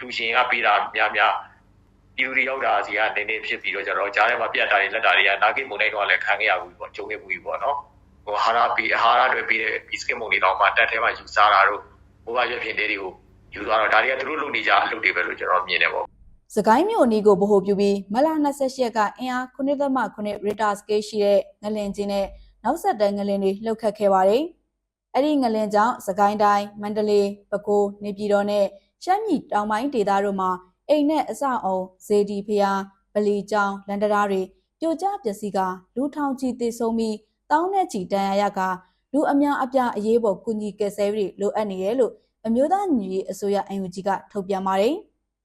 လူရှင်ကပေးတာများများပြည်သူတွေရောက်တာစီကနေနေဖြစ်ပြီးတော့ကျတော့ကြားထဲမှာပြတ်တာတွေလက်တာတွေကနာဂိမုန်တိုင်းတော့လည်းခံခဲ့ရဘူးပေါ့ကြုံခဲ့ဘူးပေါ့နော်ဟိုဟာရပေးဟာရတွေပေးတဲ့ဒီစကင်မုန်တွေတော့မှတက်ထဲမှာယူစားတာတို့ဘိုးဘရွက်ဖြစ်တွေကိုယူသွားတော့ဒါတွေကသူတို့လုပ်နေကြအလုပ်တွေပဲလို့ကျွန်တော်မြင်တယ်ပေါ့စကိုင်းမြို့အနီးကိုဗဟိုပြုပြီးမလ28ရက်ကအင်အား9.9 Richter scale ရှိတဲ့ငလင်ချင်းနဲ့နောက်ဆက်တွဲငလင်တွေလှုပ်ခတ်ခဲ့ပါတယ်။ အဲ့ဒီငလင်ကြောင့်စကိုင်းတိုင်းမန္တလေးပဲခူးနေပြည်တော်နဲ့ရှမ်းပြည်တောင်ပိုင်းဒေသတို့မှာအိမ်နဲ့အဆောက်အုံဇေဒီဖျားဗလီကျောင်းလန်တရာတွေပြိုကျပျက်စီးကလူထောင်ချီသေဆုံးပြီးတောင်းနဲ့ချီတန်ရာရကလူအများအပြားအရေးပေါ်ကူညီကယ်ဆယ်ရေးလိုအပ်နေတယ်လို့အမျိုးသားညီညွတ်ရေးအစိုးရအန်ယူဂျီကထုတ်ပြန်ပါတယ်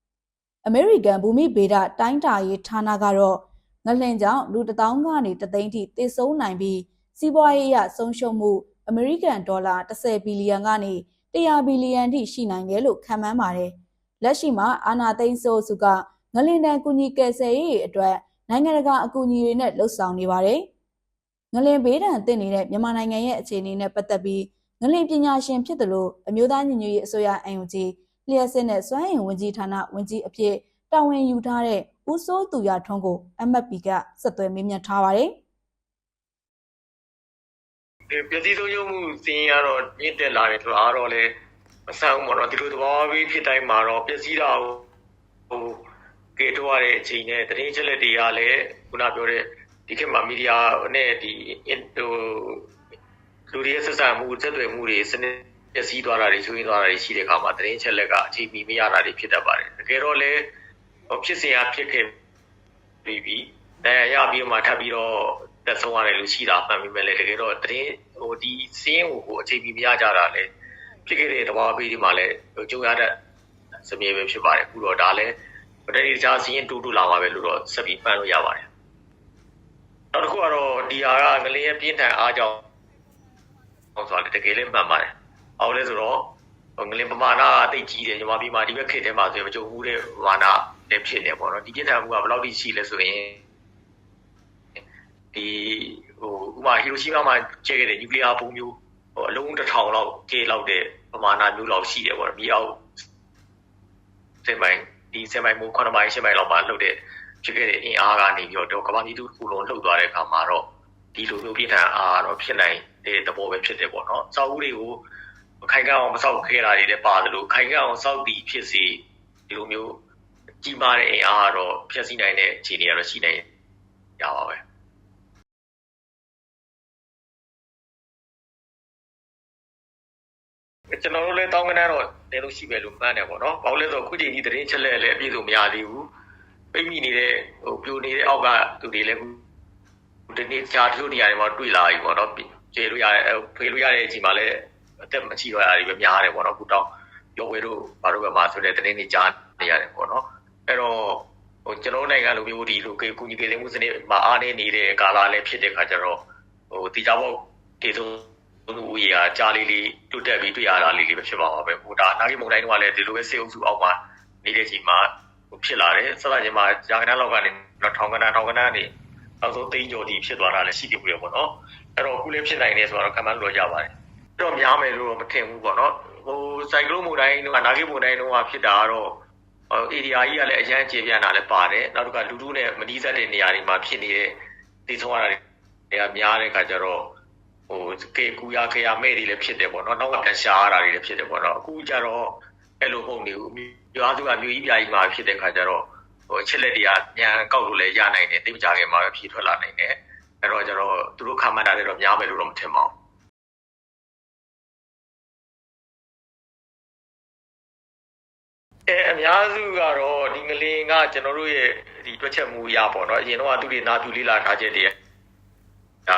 ။အမေရိကန်ဘူမိဗေဒတိုင်းတာရေးဌာနကတော့ငလင်ကြောင့်လူတစ်သောင်းကနေတသိန်းထိသေဆုံးနိုင်ပြီးစီးပွားရေးအရဆုံးရှုံးမှု အမေရိကန်ဒေါ်လာ10ဘီလီယံကနေ100ဘီလီယံထိရှိနိုင်တယ်လို့ခန့်မှန်းပါတယ်။လက်ရှိမှာအာနာသိန်းစိုးစုကငလင်တန်ကူညီကယ်ဆယ်ရေးအတွက်နိုင်ငံတကာအကူအညီတွေနဲ့လှုပ်ဆောင်နေပါတယ်။ငလင်ဘေးဒဏ်သင့်နေတဲ့မြန်မာနိုင်ငံရဲ့အခြေအနေနဲ့ပတ်သက်ပြီးငလင်ပညာရှင်ဖြစ်တယ်လို့အမျိုးသားညီညွတ်ရေးအစိုးရအန်ယူဂျီလျှက်စစ်နဲ့စွမ်းအင်ဝန်ကြီးဌာနဝန်ကြီးအဖြစ်တာဝန်ယူထားတဲ့ဦးစိုးသူရထွန်းကို MFP ကဆက်သွယ်မေးမြန်းထားပါတယ်ဒီ ပစ္စည်းဆုံးရုံမှုစင်းကတော့မြင့်တက်လာတယ်ဆိုတော့တော့လေမဆန်းဘူးပေါ့နော်ဒီလိုသဘောပြီးဖြစ်တိုင်းမှာတော့ပစ္စည်းတာဟိုကေတော့ရတဲ့အချိန်နဲ့တရင်ချက်လက်တွေကလည်းခုနပြောတဲ့ဒီခေတ်မှာမီဒီယာနဲ့ဒီဟိုလူတွေရဲ့ဆက်ဆံမှုဆက်သွယ်မှုတွေစနစ်ပျက်စီးသွားတာတွေချွေးသွားတာတွေရှိတဲ့အခါမှာတရင်ချက်လက်ကအချိန်မီမရတာတွေဖြစ်တတ်ပါတယ်တကယ်တော့လည်းဟိုဖြစ်စဉ်အဖြစ်ခဲ့ပြီးပြီး တရားရပြီးမှထပ်ပြီးတော့တက်ဆုံးရတယ်လို့ရှိတာမှန်ပြီမဲ့လေတကယ်တော့တရင်ဟိုဒီစင်းကိုကိုအချိန်မီမရကြတာလည်းဖြစ်ခဲ့တဲ့တဘာပေးဒီမှာလည်းဟိုကြုံရတဲ့စမြေပဲဖြစ်ပါတယ်အခုတော့ဒါလည်းပထမတခြားစင်းတူတူလာပါပဲလို့တော့ဆက်ပြီးမှန်းလို့ရပါတယ်နောက်တစ်ခုကတော့ဒီဟာကငလင်းရဲ့ပြင်းထန်အားကြောင့်ဟောဆိုတော့တကယ်လည်းမှန်ပါတယ်အောက်လဲဆိုတော့ငလင်းပမာဏအသိကြီးတယ်ညီမပြီးမှဒီဘက်ခေတ်ထဲမှာဆိုရင်မကြုံဘူးတဲ့ပမာဏလည်းဖြစ်နေပေါ့နော်ဒီပြင်းထန်မှုကဘယ်လောက်ထိရှိလဲဆိုရင် ဒီဟိုဥမာဟီရိုရှီးမားမှာကျဲခဲ့တဲ့နျူကလ িয়ার ဘုံမျိုးဟိုအလုံးတစ်ထောင်လောက်ကျဲလောက်တဲ့ပမာဏမျိုးလောက်ရှိတယ်ပေါ့နော်မြေအောက်စင်ပိုင်းဒီစင်ပိုင်းမိုး9မိုင်10မိုင်လောက်မှာလှုပ်တဲ့ဖြစ်ခဲ့တဲ့အင်အားကနေပြီးတော့ကမ္ဘာကြီးတူခုလုံးလှုပ်သွားတဲ့အခါမှာတော့ဒီလိုမျိုးပြင်းထန်အားတော့ဖြစ်နိုင်တဲ့သဘောပဲဖြစ်တယ်ပေါ့နော်။စောက်ဦးတွေကိုခိုင်ကအောင်မစောက်ခဲ့တာတွေလည်းပါတယ်လို့ခိုင်ကအောင်စောက်တည်ဖြစ်စီဒီလိုမျိုးကြီးမားတဲ့အင်အားကတော့ဖြည့်ဆည်းနိုင်တဲ့အခြေအနေကတော့ရှိနိုင်ရပါပဲ ကျွန်တော်တို့လည်းတောင်းကနန်းတော့နေလို့ရှိပဲလို့မှန်းတယ်ပေါ့နော်။ဘာလို့လဲဆိုတော့ခုချိန်ကြီးသတင်းချက်လက်လည်းအပြည့်စုံမရသေးဘူး။ပိတ်မိနေတဲ့ဟိုပြိုနေတဲ့အောက်ကသူတွေလည်းဒီနေ့ကြားတို့နေရာတွေမှာတွေ့လာပြီပေါ့နော်။ကျေလို့ရတယ်ဖေးလို့ရတဲ့အချိန်မှာလည်းအသက်မချီတော့ရတွေပဲများတယ်ပေါ့နော်။ခုတော့ရောဝဲတို့ဘာလို့ပဲမှာဆိုတဲ့သတင်းတွေကြားနေရတယ်ပေါ့နော်။အဲ့တော့ဟိုကျွန်တော်နိုင်ငံလိုမျိုးဒီလိုကူညီကေမှုစနစ်မှာအားနေနေတဲ့ကာလလည်းဖြစ်တဲ့ခါကျတော့ဟိုတီချာဘောက်တေ ဆုံးလူဦးရေကကြားလေးလေးတွတ်တက်ပြီးတွေ့ရတာလေးလေးပဲဖြစ်ပါမှာပဲဟိုဒါနာဂီမုန်တိုင်းတော့လည်းဒီလိုပဲစေအုပ်စုအောက်မှာနေတဲ့ချိန်မှာဟိုဖြစ်လာတယ်ဆက်လာချိန်မှာရာခဏလောက်ကနေတော့ထောင်ကနန်းထောင်ကနန်းနေအောက်ဆုံးသိန်းကျော်ဒီဖြစ်သွားတာလည်းရှိတယ်ပြီပေါ့နော်အဲ့တော့အခုလည်းဖြစ်နိုင်တယ်ဆိုတော့ကမ္ဘာလို့ရပါတယ်အဲ့တော့များမယ်လို့မထင်ဘူးပေါ့နော်ဟိုစိုက်ကလုမုန်တိုင်းတော့နာဂီမုန်တိုင်းတော့ဖြစ်တာကတော့ဟို area ကြီးကလည်းအရန်ကျေပြန့်တာလည်းပါတယ်နောက်တစ်ခါလူထုနဲ့မနီးစပ်တဲ့နေရာတွေမှာဖြစ်နေတဲ့တည်ဆုံးရတာတွေကများတဲ့ခါကျတော့ ဟိုကေကူရခရမဲ့တွေလည်းဖြစ်တယ်ပေါ့နော်နောက်ကပြန်ရှာရတာတွေလည်းဖြစ်တယ်ပေါ့နော်အခုကျတော့အဲ့လိုပုံနေဘူးရွာစုကမြို့ကြီးပြာကြီးမှာဖြစ်တဲ့ခါကျတော့ဟိုချက်လက်တွေကပြန်ကောက်လို့လည်းရနိုင်တယ်တိတ်ကြခင်မှာပဲဖြည့်ထွက်လာနိုင်တယ်အဲ့တော့ကျတော့သူတို့ခံမှန်းတာတွေတော့များမယ်လို့တော့မထင်ပါဘူးအဲအများစုကတော့ဒီငလင်ကကျွန်တော်တို့ရဲ့ဒီတွက်ချက်မှုရပေါ့နော်အရင်တော့သူတွေနာပြူလေးလာထားချက်တွေဒါ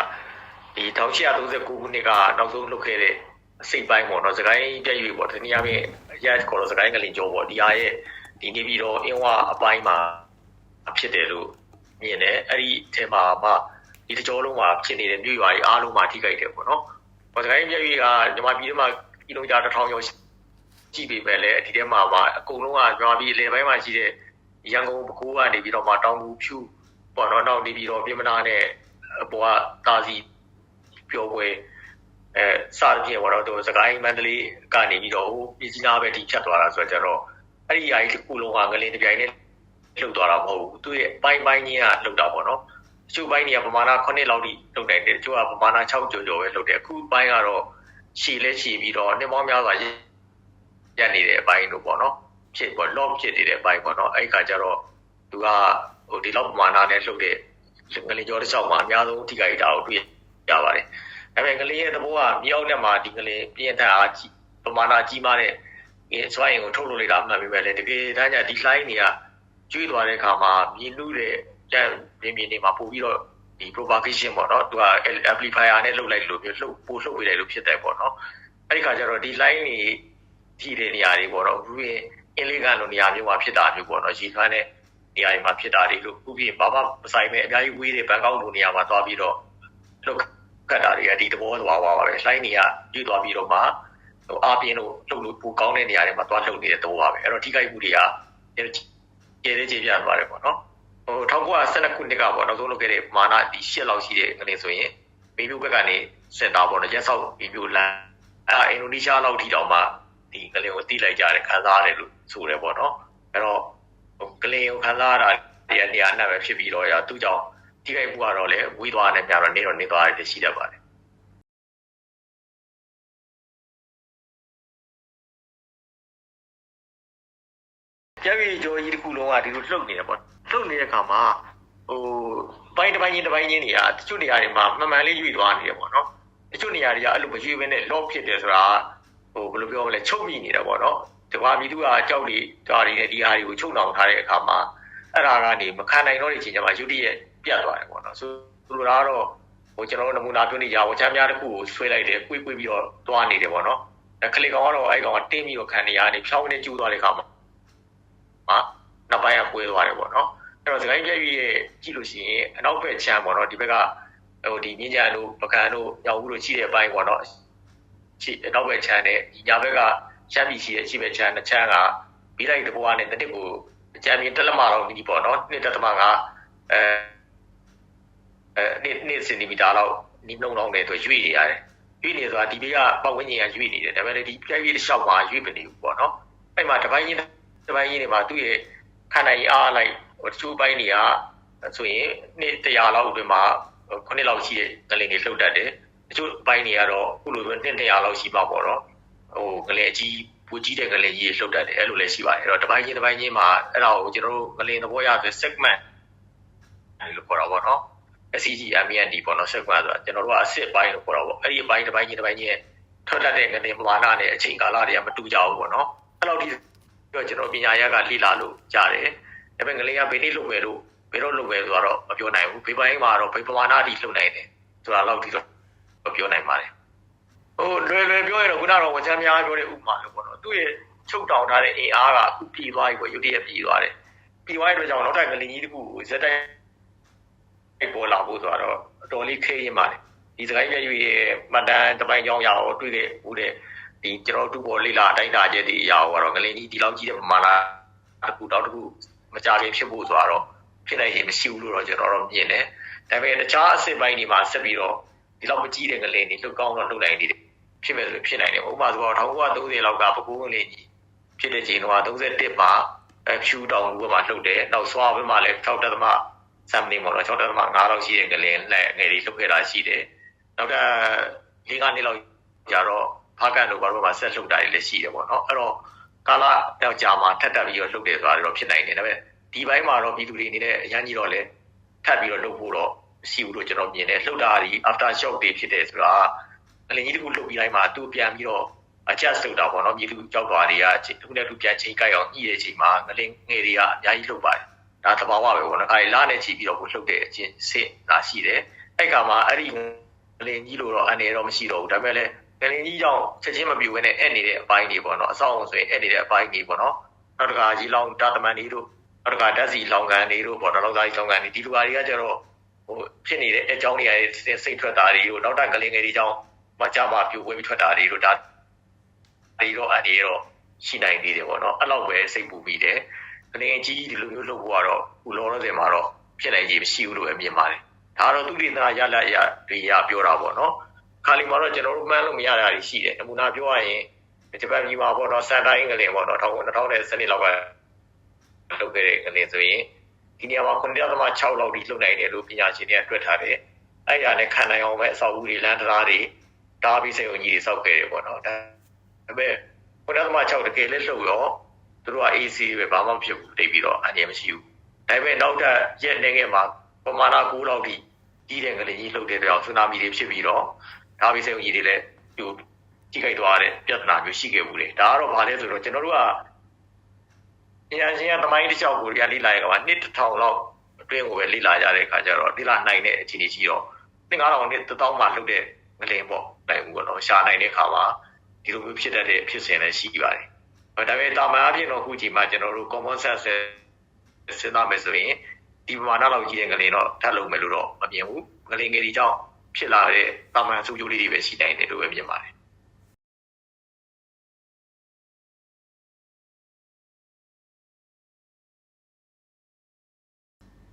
ဒီ1839ခုနှစ်ကနောက်ဆုံးလုပ်ခဲ့တဲ့အစိတ်ပိုင်းပေါ့နော်စကိုင်းပြည့်ရွေပေါ့တနည်းအားဖြင့်ရက်ခေါ်တော့စကိုင်းကလင်ကျော်ပေါ့ဒီဟာရဲ့ဒီနေပြီးတော့အင်းဝအပိုင်းမှာဖြစ်တယ်လို့မြင်တယ်အဲ့ဒီအထက်မှာမှဒီတကြောလုံးမှာဖြစ်နေတဲ့မြို့ရွာတွေအားလုံးမှာထိခိုက်တယ်ပေါ့နော်။စကိုင်းပြည့်ရွေကညီမပြည်ထဲမှာကီလိုမီတာ1000ကျော်ကြည့်ပေမဲ့လည်းဒီထဲမှာမှအကုန်လုံးကညီမပြည်လေပိုင်းမှာရှိတဲ့ရန်ကုန်ဘကိုးကနေပြီးတော့မှတောင်ကူဖြူပေါ့နော်နောက်နေပြီးတော့ပြည်မနာနဲ့ဘောကတာစီ ပျော်ပွဲအဲစသဖြင့်ပေါ့နော်သူစကိုင်းမန္တလေးကနေပြီးတော့ဟိုပြည်စည်းနာပဲဒီဖြတ်သွားတာဆိုတော့ကျတော့ဟအဲ့ဒီအရာကြီးတစ်ခုလုံးကငလင်တစ်ပြိုင်နဲ့လှုပ်သွားတာမဟုတ်ဘူးသူရဲ့ပိုင်းပိုင်းချင်းကလှုပ်တာပေါ့နော်တချို့ပိုင်းတွေကပမာဏ9လောက်ထိလှုပ်နိုင်တယ်တချို့ကပမာဏ6ကျော်ကျော်ပဲလှုပ်တယ်အခုပိုင်းကတော့ရှည်လဲရှည်ပြီးတော့နှစ်ပေါင်းများစွာရနေတဲ့အပိုင်းတို့ပေါ့နော်ဖြစ်ပေါ့ lock ဖြစ်နေတဲ့အပိုင်းပေါ့နော်အဲ့ခါကျတော့သူကဟိုဒီလောက်ပမာဏနဲ့လှုပ်တဲ့ငလင်ကျော်တစ်ချောင်းမှာအများဆုံးထိခိုက်တာကိုတွေ့ ရပါတယ်ဒါပေမဲ့ငလင်ရဲ့သဘောကမြေအောက်နဲ့မှာဒီငလင်ပြင်းထန်အားကြီးပမာဏကြီးမားတဲ့ဒီစွမ်းအင်ကိုထုတ်လုပ်လိုက်တာမှန်ပြီပဲလေတကယ်တမ်းကျဒီ line တွေကကျွေးသွားတဲ့အခါမှာမြင်လို့တဲ့ကြံပြင်းပြင်းနေမှာပို့ပြီးတော့ဒီ propagation ပေါ့နော်သူက amplifier နဲ့လှုပ်လိုက်လို့မျိုးလှုပ်ပို့လှုပ်ပေးလိုက်လို့ဖြစ်တယ်ပေါ့နော်အဲ့ဒီခါကျတော့ဒီ line တွေထိတဲ့နေရာတွေပေါ့နော်ဘူးရင်အင်လေးကန်လိုနေရာမျိုးမှာဖြစ်တာမျိုးပေါ့နော်ရေခမ်းတဲ့နေရာတွေမှာဖြစ်တာတွေလို့ဥပမာဘာမှမဆိုင်ပဲအများကြီးဝေးတဲ့ဘန်ကောက်လိုနေရာမှာသွားပြီးတော့လှုပ် ခတ်တာတွေကဒီသဘောသွားပါပါပဲ line တွေကကျွေးသွားပြီးတော့မှဟိုအားပြင်းလို့လှုပ်လို့ပိုကောင်းတဲ့နေရာတွေမှာသွားလှုပ်နေတဲ့သဘောပါပဲအဲ့တော့ထိခိုက်မှုတွေကကျေသေးကျေပြတ်သွားတယ်ပေါ့နော်ဟို1912ခုနှစ်ကပေါ့နောက်ဆုံးလုပ်ခဲ့တဲ့မာနဒီရှစ်လောက်ရှိတဲ့ကနေဆိုရင်ဘေဘီဘက်ကနေစင်တာပေါ့နော်ရက်ဆောက်ဘေဘီလန်အဲ့အင်ဒိုနီးရှားလောက်ထိတောင်မှဒီကလေးကိုတီးလိုက်ကြတယ်ခံစားရတယ်လို့ဆိုတယ်ပေါ့နော်အဲ့တော့ဟိုကလေးကိုခံစားရတာဒီနေရာနဲ့ပဲဖြစ်ပြီးတော့ရသူကြောင့် ထိခိုက်မှုကတော့လည်းဝေးသွားတယ်များတော့နေတော့နေသွားတယ်ရှိတတ်ပါတယ်ကျက်ပြီးကြောကြီးတစ်ခုလုံးကဒီလိုလှုပ်နေတယ်ပေါ့လှုပ်နေတဲ့အခါမှာဟိုပိုင်းတစ်ပိုင်းချင်းတစ်ပိုင်းချင်းတွေကတချို့နေရာတွေမှာမှန်မှန်လေးရွေ့သွားနေတယ်ပေါ့နော်တချို့နေရာတွေကအဲ့လိုမရွေ့ဘဲနဲ့ lock ဖြစ်တယ်ဆိုတာဟိုဘယ်လိုပြောမလဲချုပ်မိနေတယ်ပေါ့နော်ဒီဘာမီသူကကြောက်တွေဒါတွေနဲ့ဒီဟာတွေကိုချုပ်နှောင်ထားတဲ့အခါမှာအဲ့ဒါကနေမခံနိုင်တော့တဲ့အချိန်ကျမှယူတီရဲ့ ပြတ်သွားတယ်ပေါ့နော်ဆိုလိုတာကတော့ဟိုကျွန်တော်တို့နမူနာပြောနေကြဝချမ်းများတစ်ခုကိုဆွဲလိုက်တယ်ကွေးကွေးပြီးတော့သွားနေတယ်ပေါ့နော်အဲခလီကောင်ကတော့အဲ့ကောင်ကတင်းပြီးတော့ခံနေရနေဖြောင်းနေကျူးသွားတဲ့အခါမှာမှာနောက်ပိုင်းကကွေးသွားတယ်ပေါ့နော်အဲ့တော့စကိုင်းပြည့်ရဲ့ကြည့်လို့ရှိရင်အနောက်ဘက်ချမ်းပေါ့နော်ဒီဘက်ကဟိုဒီမြင်းကြံတို့ပကံတို့ရောင်ဦးတို့ရှိတဲ့အပိုင်းပေါ့နော်ရှိအနောက်ဘက်ချမ်းနဲ့ဒီညာဘက်ကရှမ်းပြည်ရှိတဲ့ရှိဘက်ချမ်းနှစ်ချမ်းကပြီးလိုက်တဲ့ဘဝနဲ့တစ်နှစ်ကိုအကြံမြင်တက်လက်မတော့နီးပေါ့နော်နှစ်တက်တမကအဲ အဲနှစ်နှစ်စင်တီမီတာလောက်နီးနှုံလောက်နဲ့သူရွေ့နေရတယ်ရွေ့နေဆိုတာဒီဘေးကပတ်ဝန်းကျင်ကရွေ့နေတယ်ဒါပေမဲ့ဒီပြည့်ပြည့်တစ်လျှောက်မှာရွေ့မနေဘူးပေါ့နော်အဲ့မှာတစ်ပိုင်းချင်းတစ်ပိုင်းချင်းတွေမှာသူ့ရဲ့ခန္ဓာကြီးအားလိုက်ဟိုတချို့ပိုင်းတွေကဆိုရင်နှစ်တရာလောက်အတွင်းမှာခုနှစ်လောက်ရှိတဲ့ငလင်တွေလှုပ်တတ်တယ်တချို့ပိုင်းတွေကတော့ခုလိုမျိုးနှစ်တရာလောက်ရှိပါပေါ့နော်ဟိုငလင်အကြီးပူကြီးတဲ့ငလင်ကြီးလှုပ်တတ်တယ်အဲ့လိုလည်းရှိပါတယ်အဲ့တော့တစ်ပိုင်းချင်းတစ်ပိုင်းချင်းမှာအဲ့ဒါကိုကျွန်တော်တို့ငလင်သဘောရဆို segment အဲ့လိုခေါ်တာပေါ့နော် SCG MND ပေါ့နော် segment ဆိုတာကျွန်တော်တို့ကအစစ်ပိုင်းလို့ခေါ်တာပေါ့အဲ့ဒီအပိုင်းတစ်ပိုင်းချင်းတစ်ပိုင်းချင်းထွက်တတ်တဲ့ငလင်ပမာဏနဲ့အချိန်ကာလတွေကမတူကြဘူးပေါ့နော်အဲ့လောက်ဒီတော့ကျွန်တော်ပညာရကလေ့လာလို့ကြားတယ်ဒါပေမဲ့ငလင်ကဘယ်နည်းလုပ်မယ်လို့ဘယ်တော့လုပ်မယ်ဆိုတော့မပြောနိုင်ဘူးဘေးပိုင်းမှာတော့ဘေးပမာဏအထိလုပ်နိုင်တယ်ဆိုတာလောက်ဒီတော့ပြောနိုင်ပါတယ်ဟိုလွယ်လွယ်ပြောရတော့ခုနကတော့ဝချမ်းများပြောတဲ့ဥပမာလို့ပေါ့နော်သူ့ရဲ့ချုပ်တောင်ထားတဲ့အင်အားကအခုပြည်သွားပြီပေါ့ရုတ်တရက်ပြည်သွားတယ်ပြည်သွားတဲ့အတွက်ကြောင့်နောက်ထပ်ငလင်ကြီးတစ်ခုကိုဇက်တိုက် ပေါ်လာဖို့ဆိုတော့အတော်လေးခဲရင်ပါတယ်ဒီစကိုင်းပြည့်ရဲ့မှတ်တမ်းတစ်ပိုင်းကြောင်းရအောင်တွေ့ခဲ့ဦးတဲ့ဒီကျွန်တော်တို့ပေါ်လေးလာအတိုင်းတာချက်ဒီအရာကိုကတော့ငလင်ကြီးဒီလောက်ကြီးတဲ့ပမာဏတစ်ခုတော့တစ်ခုမကြခင်ဖြစ်ဖို့ဆိုတော့ဖြစ်နိုင်ရင်မရှိဘူးလို့တော့ကျွန်တော်တို့မြင်တယ်ဒါပေမဲ့တခြားအစစ်ပိုင်းတွေမှာဆက်ပြီးတော့ဒီလောက်မကြီးတဲ့ငလင်တွေလှုပ်ကောင်းတော့လှုပ်နိုင်နေတယ်ဖြစ်မယ်ဆိုဖြစ်နိုင်တယ်ဥပမာဆိုတော့1930လောက်ကပကူးငလင်ကြီးဖြစ်တဲ့ချိန်တော့31မှာအဖြူတောင်ဘက်မှာလှုပ်တယ်နောက်ဆွာဘက်မှာလည်း6 တက်သမစမ်နေမော်တော့6တက်သမ9လောက်ရှိတဲ့ငလင်လက်ငယ်တွေလှုပ်ခဲ့တာရှိတယ်နောက်တာ၄၅နှစ်လောက်ကြာတော့ဖားကန်တို့ဘာလို့မှဆက်လှုပ်တာတွေလည်းရှိတယ်ပေါ့နော်အဲ့တော့ကာလတောက်ကြာမှာထပ်တက်ပြီးတော့လှုပ်တယ်ဆိုတာတော့ဖြစ်နိုင်တယ်ဒါပေမဲ့ဒီဘက်မှာတော့ပြည်သူတွေအနေနဲ့အရန်ကြီးတော့လဲထပ်ပြီးတော့လှုပ်ဖို့တော့ရှိဘူးလို့ကျွန်တော်မြင်တယ်လှုပ်တာဒီ after shock တွေဖြစ်တယ်ဆိုတာငလင်ကြီးတခုလှုပ်ပြီးတိုင်းမှာသူပြန်ပြီးတော့ adjust လုပ်တာပေါ့နော်ပြည်သူကြောက်သွားတွေကအခုနဲ့သူပြန်ချိန်ကြိုက်အောင်ညှိတဲ့အချိန်မှာငလင်ငယ်တွေကအများကြီးလှုပ်ပါတယ် ဒါသဘာဝပဲပေါ့နော်အဲဒီလာနဲ့ချီပြီးတော့ကိုလှုပ်တဲ့အချင်းစစ်လာရှိတယ်အဲ့ကမှာအဲ့ဒီငလင်ကြီးလို့တော့အနေတော့မရှိတော့ဘူးဒါပေမဲ့လည်းငလင်ကြီးကြောင့်ချက်ချင်းမပြူဘဲနဲ့အဲ့နေတဲ့အပိုင်းတွေပေါ့နော်အဆောင်အောင်ဆိုရင်အဲ့နေတဲ့အပိုင်းတွေပေါ့နော်နောက်တစ်ခါကြီးလောင်တာတမန်တွေတို့နောက်တစ်ခါဓာတ်စီလောင်ကန်တွေတို့ပေါ့နော်လောင်သားကြီးလောင်ကန်တွေဒီလိုပါတွေကကျတော့ဟိုဖြစ်နေတဲ့အကြောင်းတွေစိတ်ထွက်တာတွေတို့နောက်တာကလေးငယ်တွေကြောင့်မကြမှာပြိုဝဲပြီးထွက်တာတွေတို့ဒါတွေတော့အနေတော့ရှိနိုင်သေးတယ်ပေါ့နော်အဲ့လောက်ပဲစိတ်ပူပြီးတယ် ကလေးအကြီးဒီလိုမျိုးလုပ်ဖို့ကတော့ခုလောလောဆယ်မှာတော့ဖြစ်နိုင်ကြီးမရှိဘူးလို့ပဲမြင်ပါတယ်ဒါတော့သူတိနာရလာရတွေရပြောတာပေါ့နော်ခါလီမှာတော့ကျွန်တော်တို့မှန်းလို့မရတာတွေရှိတယ်နမူနာပြောရရင်တဂျပန်ပြည်မှာပေါ့နော်စန်တိုင်းငလင်ပေါ့နော်2010လောက်ကလုပ်ခဲ့တဲ့ငလင်ဆိုရင်ဒီနေရာမှာ9.6လောက်ထိလှုပ်နိုင်တယ်လို့ပညာရှင်တွေကတွက်ထားတယ်အဲ့ဒါနဲ့ခံနိုင်အောင်ပဲအဆောက်အဦတွေလမ်းတရားတွေတားပြီးစိတ်ဝင်ကြီးတွေစောက်ခဲ့တယ်ပေါ့နော်ဒါပေမဲ့9.6တကယ်လည်းလှုပ်ရော သူတို့က AC ပဲဘာမှမဖြစ်ဘူးတိတ်ပြီးတော့အန္တရာယ်မရှိဘူးဒါပေမဲ့နောက်ထပ်ရက်နေငယ်မှာပမာဏ9လောက်ထိကြီးတဲ့ငလင်ကြီးလှုပ်တဲ့တော့ဆူနာမီတွေဖြစ်ပြီးတော့ဒါပြီးစိတ်ဝင်ကြီးတွေလည်းဟိုကြီးကြိုက်သွားတဲ့ပြဿနာမျိုးရှိခဲ့ဘူးလေဒါကတော့ဘာလဲဆိုတော့ကျွန်တော်တို့ကအရင်ချင်းကသမိုင်းတစ်လျှောက်ကိုရလိလာရကပါနှစ်တစ်ထောင်လောက်အတွင်းကိုပဲလိလာကြတဲ့အခါကျတော့လိလာနိုင်တဲ့အခြေအနေရှိတော့နှစ်9000နှစ်တစ်တောင်းမှလုပ်တဲ့ငလင်ပေါ့နိုင်ဘူးပေါ့နော်ရှာနိုင်တဲ့အခါမှာဒီလိုမျိုးဖြစ်တတ်တဲ့ဖြစ်စဉ်လည်းရှိပါတယ်။ ဒါပေမဲ့တာမန်အဖြစ်တော့အခုချိန်မှာကျွန်တော်တို့ common sense စဉ်းစားမယ်ဆိုရင်ဒီပမာဏလောက်ကြီးတဲ့ငလင်တော့ထပ်လုပ်မယ်လို့တော့မမြင်ဘူး။ငလင်ငယ်ဒီကြောင့်ဖြစ်လာတဲ့တာမန်စုကျိုးလေးတွေပဲရှိနိုင်တယ်လို့ပဲမြင်ပါတယ်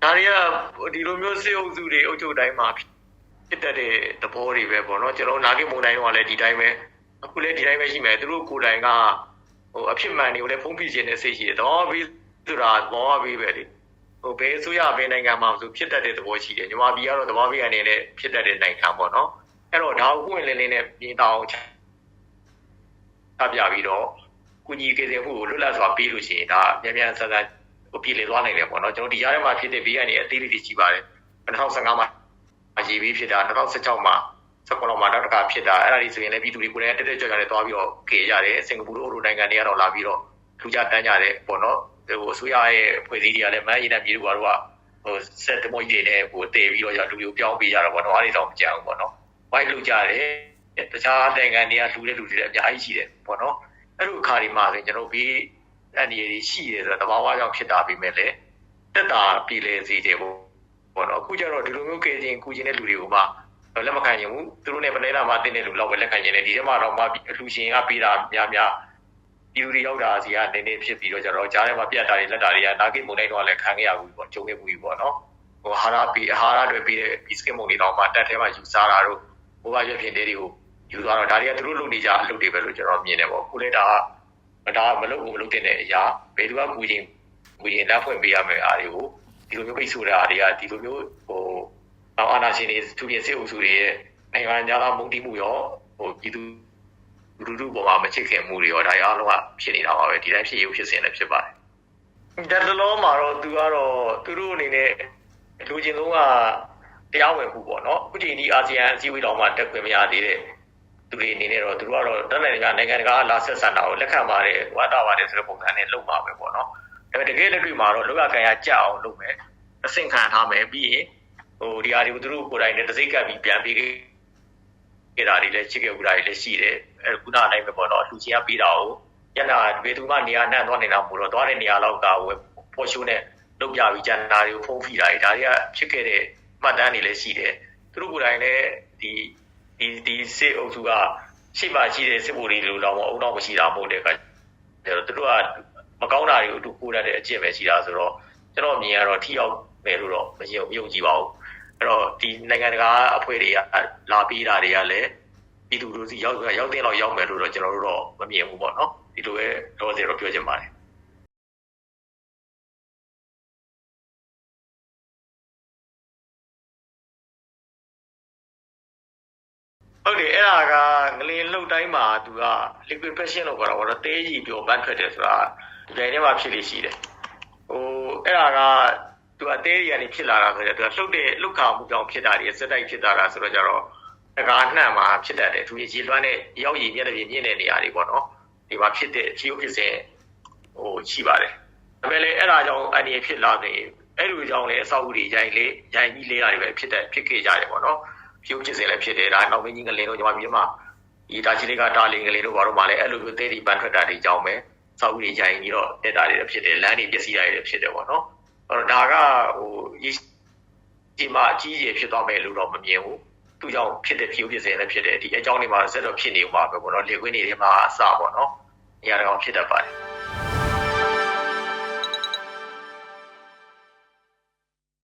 ဒါတွေကဒီလိုမျိုးစေအုပ်စုတွေအုပ်ချုပ်တိုင်းမှာဖြစ်တတ်တဲ့သဘောတွေပဲပေါ့နော်ကျွန်တော်နာဂိမုန်တိုင်းကလည်းဒီတိုင်းပဲအခုလည်းဒီတိုင်းပဲရှိမယ်သူတို့ကိုယ်တိုင်က ဟိုအဖြစ်မှန်တွေကိုလည်းဖုံးပြခြင်းနဲ့စိတ်ရှိတယ်တော့ပြီးဆိုတာဘောပြီးပဲလေဟိုဘယ်ဆိုရဘယ်နိုင်ငံမှာဆိုဖြစ်တတ်တဲ့သဘောရှိတယ်ညီမပြည်ကတော့သဘောပြအနေနဲ့ဖြစ်တတ်တဲ့နိုင်ငံပေါ့နော်အဲ့တော့ဒါကိုပွင့်လင်းလင်းနဲ့ပြင်တောင်းချပြပြီးတော့ကုညီကေစင်မှုကိုလွတ်လပ်စွာပြီးလို့ရှိရင်ဒါမြန်မြန်ဆန်ဆန်ဟိုပြည်လေသွားနိုင်တယ်ပေါ့နော်ကျွန်တော်ဒီကြားထဲမှာဖြစ်တဲ့ဘေးကနေအသေးလေးတွေရှိပါတယ်2015မှာရေဘေးဖြစ်တာ2016မှာ 16လောက်မှာနောက်တစ်ခါဖြစ်တာအဲ့ဒါဒီဆိုရင်လည်းပြည်သူတွေကိုလည်းတက်တက်ကြွကြွနဲ့သွားပြီးတော့ခေရတယ်စင်ကာပူတို့အိုလိုနိုင်ငံတွေကတော့လာပြီးတော့ထူးခြားတန်းကြတယ်ပေါ့နော်ဟိုအစိုးရရဲ့ဖွဲ့စည်းတွေကလည်းမန်းရည်နဲ့ပြည်သူကတော့ဟိုစက်တမွိတွေနဲ့ဟိုတည်ပြီးတော့လူတွေကိုပြောင်းပေးကြတော့ပေါ့နော်အားတွေတော့မကြအောင်ပေါ့နော်ဝိုင်းလုပ်ကြတယ်တခြားနိုင်ငံတွေကလူတဲ့လူတွေလည်းအများကြီးရှိတယ်ပေါ့နော်အဲ့လိုအခါဒီမှာဆိုရင်ကျွန်တော်ဘေးအန်ဒီရီရှိတယ်ဆိုတော့တဘာဝကြောင့်ဖြစ်တာပြီးမဲ့လေတက်တာပြည်လေစီတယ်ပေါ့ပေါ့နော်အခုကျတော့ဒီလိုမျိုးကယ်တင်ကူခြင်းတဲ့လူတွေကိုမှ လက်မခံရင်ဘူးသူတို့နဲ့ပနေလာမှာတင်းတဲ့လူလောက်ပဲလက်ခံခြင်းနဲ့ဒီထဲမှာတော့မှအလူရှင်ကပေးတာများများဒီလူတွေရောက်တာစီကနေနေဖြစ်ပြီးတော့ကျတော့ကြားထဲမှာပြတ်တာတွေလက်တာတွေကနာဂိမုန်တိုင်းတော့လည်းခံခဲ့ရဘူးပေါ့ဂျုံခဲ့ဘူးပေါ့နော်ဟိုဟာရာပေးဟာရာတွေပေးတဲ့ဘီစကစ်မုန်တွေတော့မှတက်ထဲမှာယူစားတာတို့ဘိုးဘရွက်ဖြစ်တဲ့တွေကိုယူသွားတော့ဒါတွေကသူတို့လုပ်နေကြအလုပ်တွေပဲလို့ကျွန်တော်မြင်တယ်ပေါ့ခုလေဒါကဒါမလုပ်ဘူးမလုပ်တဲ့အရာဘယ်သူကကူချင်းကူရင်လက်ဖွင့်ပေးရမယ်အားတွေကိုဒီလိုမျိုးပိတ်ဆို့တာတွေကဒီလိုမျိုးဟို အော်အာနာရှင်တွေသူပြင်စစ်အုပ်စုတွေရဲ့နိုင်ငံခြားသားမုန်တိမှုရောဟိုပြည်သူလူလူပေါ်မှာမချစ်ခင်မှုတွေရောဒါရအားလုံးကဖြစ်နေတာပါပဲဒီတိုင်းဖြစ်ရုပ်ဖြစ်စဉ်လည်းဖြစ်ပါတယ်ဒါတလုံးမှာတော့သူကတော့သူတို့အနေနဲ့လူချင်းလုံးကတရားဝင်မှုပေါ့နော်အခုချိန်ဒီအာဆီယံအစည်းအဝေးတော်မှာတက်ခွင့်မရသေးတဲ့သူတွေအနေနဲ့တော့သူတို့ကတော့တနိုင်ငံနိုင်ငံတကာလာဆက်ဆံတာကိုလက်ခံပါတယ်ဝါတာပါတယ်ဆိုတဲ့ပုံစံနဲ့လုပ်ပါပဲပေါ့နော်ဒါပေမဲ့တကယ်လက်တွေ့မှာတော့လောကခံရကြအောင်လုပ်မယ်အဆင့်ခံထားမယ်ပြီးရင် ဟိုဒီဟာတွေကိုသူတို့ကိုယ်တိုင်နဲ့တစိ့ကပ်ပြီးပြန်ပြီးခဲ့တာတွေလည်းချစ်ခဲ့ဘူးတာတွေလည်းရှိတယ်အဲခုနတိုင်းပဲပေါ့နော်လူချင်းကပြီးတာကိုညနာဘယ်သူမှနေရာနှံ့သွားနေတာမို့တော့သွားတဲ့နေရာလောက်ကဝယ်ပေါ်ရှိုးနဲ့လုပ်ပြပြီးကျန်တာတွေကိုဖုံးဖိတာတွေဒါတွေကဖြစ်ခဲ့တဲ့မှတ်တမ်းတွေလည်းရှိတယ်သူတို့ကိုယ်တိုင်လည်းဒီဒီဒီစစ်အုပ်စုကရှိမှရှိတဲ့စစ်ဗိုလ်တွေလိုတော့မအုံတော့မရှိတာမဟုတ်တဲ့အခါကျတော့သူတို့ကမကောင်းတာတွေကိုအတူပို့ရတဲ့အကျင့်ပဲရှိတာဆိုတော့ကျွန်တော်မြင်ရတော့ထိရောက်မယ်လို့တော့မယုံမယုံကြည်ပါဘူး အဲ့တော့ဒီနိုင်ငံတကာအဖွဲ့တွေကလာပြီးတာတွေကလည်းပြည်သူလူထုစီရောက်ရောက်တဲ့လောက်ရောက်မယ်လို့တော့ကျွန်တော်တို့တော့မမြင်ဘူးပေါ့နော်ဒီလိုပဲတော့စေတော့ပြောချင်ပါတယ်ဟုတ်တယ်အဲ့ဒါကငလင်လှုပ်တိုင်းမှာသူက liquefaction လို့ခေါ်တာပေါ့နော်တဲကြီးပြောဘတ်ထွက်တယ်ဆိုတာဒီတိုင်းထဲမှာဖြစ်လို့ရှိတယ်ဟိုအဲ့ဒါက သူအသေးတွေကနေဖြစ်လာတာဆိုတော့သူကလှုပ်တဲ့လှုပ်ခါမှုကြောင့်ဖြစ်တာတွေစက်တိုက်ဖြစ်တာလားဆိုတော့ကြတော့အကာနှံ့မှာဖြစ်တတ်တယ်သူရေလွှမ်းတဲ့ရောက်ရည်မြက်တဲ့မြင့်တဲ့နေရာတွေပေါ့နော်ဒီမှာဖြစ်တဲ့ဖြိုးဖြစ်စဉ်ဟိုရှိပါတယ်ဒါပေမဲ့လည်းအဲ့ဒါကြောင့်အနေဖြစ်လာနေအဲ့လိုကြောင့်လည်းအဆောက်အဦတွေရိုင်လေရိုင်ကြီးလေးတာတွေပဲဖြစ်တဲ့ဖြစ်ခဲ့ကြတယ်ပေါ့နော်ဖြိုးဖြစ်စဉ်လည်းဖြစ်တယ်ဒါနောက်မင်းကြီးငလင်တို့ညီမပြည်မှာဒီတာချီလေးကတာလီငလင်တို့ဘာလို့မှလည်းအဲ့လိုမျိုးသေးတီပန်ထွက်တာတွေကြောင်းပဲစောက်ကြီးရိုင်းပြီးတော့တက်တာတွေဖြစ်တယ်လမ်းတွေပျက်စီးတာတွေဖြစ်တယ်ပေါ့နော်အဲ့ တော့ဒါကဟိုဒီမှာအကြီးကြီးဖြစ်သွားမယ်လို့တော့မမြင်ဘူးသူကြောင့်ဖြစ်တဲ့ဖြိုးဖြစ်စဉ်လည်းဖြစ်တယ်ဒီအကြောင်းတွေမှာဆက်တော့ဖြစ်နေဦးမှာပဲပေါ့နော်လေခွင်းတွေထဲမှာအစပေါ့နော်နေရာတော်ဖြစ်တတ်ပါတယ်